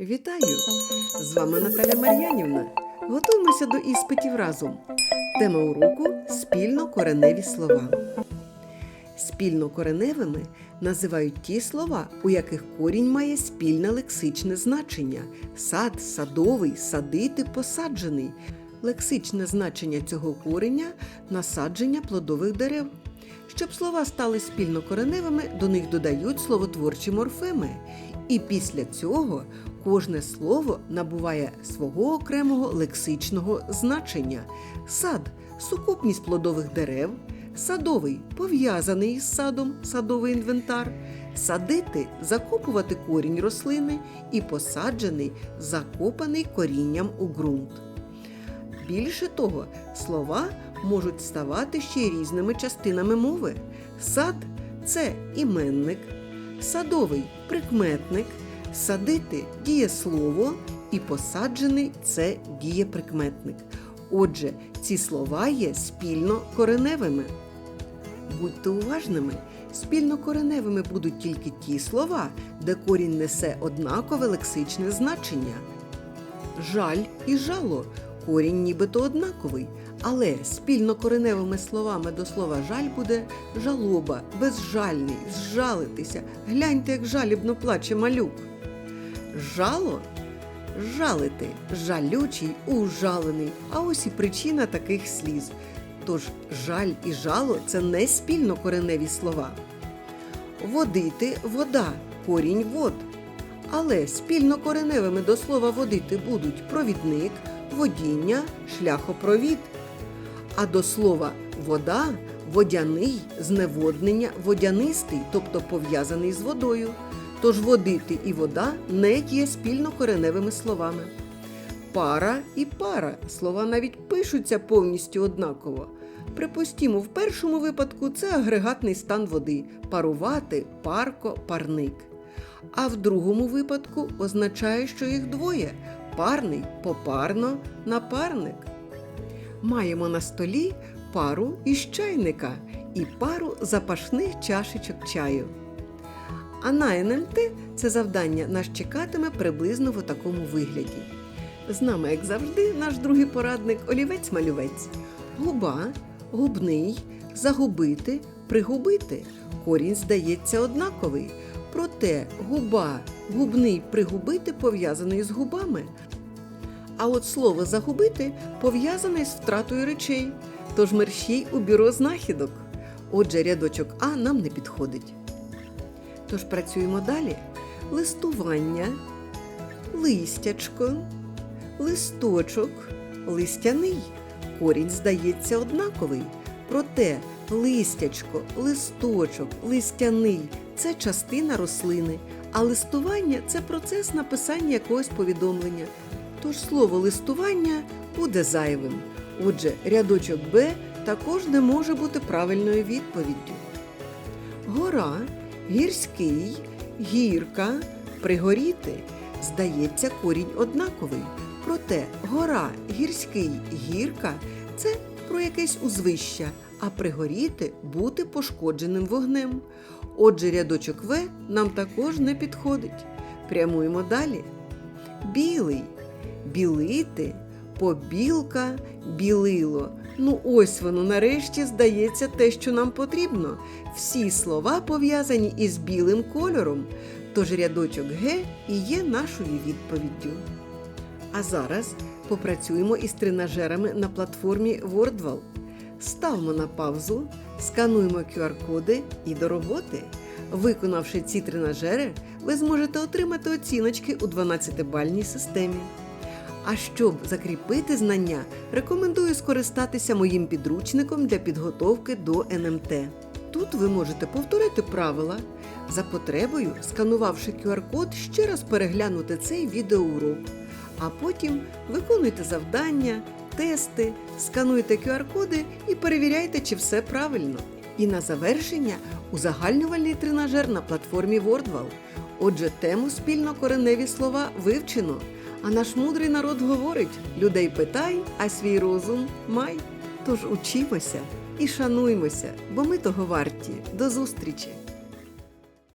Вітаю! З вами Наталя Мар'янівна. Готуємося до іспитів разом. Тема уроку спільно кореневі слова. Спільно кореневими називають ті слова, у яких корінь має спільне лексичне значення: сад, садовий, садити, посаджений. Лексичне значення цього кореня насадження плодових дерев. Щоб слова стали спільно кореневими, до них додають словотворчі морфеми. І після цього кожне слово набуває свого окремого лексичного значення. Сад сукупність плодових дерев, садовий пов'язаний із садом, садовий інвентар, садити закопувати корінь рослини і посаджений закопаний корінням у ґрунт. Більше того, слова можуть ставати ще й різними частинами мови. Сад це іменник, садовий прикметник, садити дієслово і посаджений це дієприкметник. Отже, ці слова є спільно кореневими. Будьте уважними, спільно кореневими будуть тільки ті слова, де корінь несе однакове лексичне значення. Жаль і жало корінь нібито однаковий, але спільно кореневими словами до слова жаль буде жалоба, безжальний, зжалитися. Гляньте, як жалібно плаче малюк. Жало жалити, жалючий, ужалений. А ось і причина таких сліз. Тож жаль і жало це не спільно кореневі слова. Водити вода, корінь вод. Але спільно кореневими до слова водити будуть провідник, водіння, шляхопровід. А до слова вода водяний, зневоднення, водянистий, тобто пов'язаний з водою. Тож водити і вода не є спільно кореневими словами. Пара і пара слова навіть пишуться повністю однаково. Припустімо, в першому випадку це агрегатний стан води парувати, парко, парник. А в другому випадку означає, що їх двоє парний, попарно, напарник. Маємо на столі пару із чайника і пару запашних чашечок чаю. А на НМТ це завдання нас чекатиме приблизно в такому вигляді. З нами, як завжди, наш другий порадник олівець-малювець. Губа, губний, загубити, пригубити. Корінь здається однаковий. Проте губа, губний пригубити пов'язаний з губами. А от слово загубити пов'язане з втратою речей. Тож мерщій у бюро знахідок. Отже, рядочок А нам не підходить. Тож працюємо далі. Листування, листячко, листочок, листяний. Корінь здається однаковий. Проте листячко, листочок, листяний це частина рослини, а листування це процес написання якогось повідомлення. Тож слово листування буде зайвим. Отже, рядочок Б також не може бути правильною відповіддю. Гора, гірський, гірка, пригоріти. Здається, корінь однаковий. Проте гора, гірський, гірка це про якесь узвище, а пригоріти бути пошкодженим вогнем. Отже, рядочок В нам також не підходить. Прямуємо далі. Білий, білити, побілка, білило. Ну, ось воно нарешті здається те, що нам потрібно. Всі слова пов'язані із білим кольором. Тож рядочок Г і є нашою відповіддю. А зараз попрацюємо із тренажерами на платформі WordWall. Ставмо на паузу, скануємо QR-коди і до роботи. Виконавши ці тренажери, ви зможете отримати оціночки у 12-бальній системі. А щоб закріпити знання, рекомендую скористатися моїм підручником для підготовки до НМТ. Тут ви можете повторити правила, за потребою, сканувавши QR-код, ще раз переглянути цей відеоурок. А потім виконуйте завдання, тести, скануйте QR-коди і перевіряйте, чи все правильно. І на завершення узагальнювальний тренажер на платформі WordWall. Отже, тему спільно кореневі слова вивчено. А наш мудрий народ говорить: людей питай, а свій розум май. Тож учімося і шануймося, бо ми того варті. До зустрічі!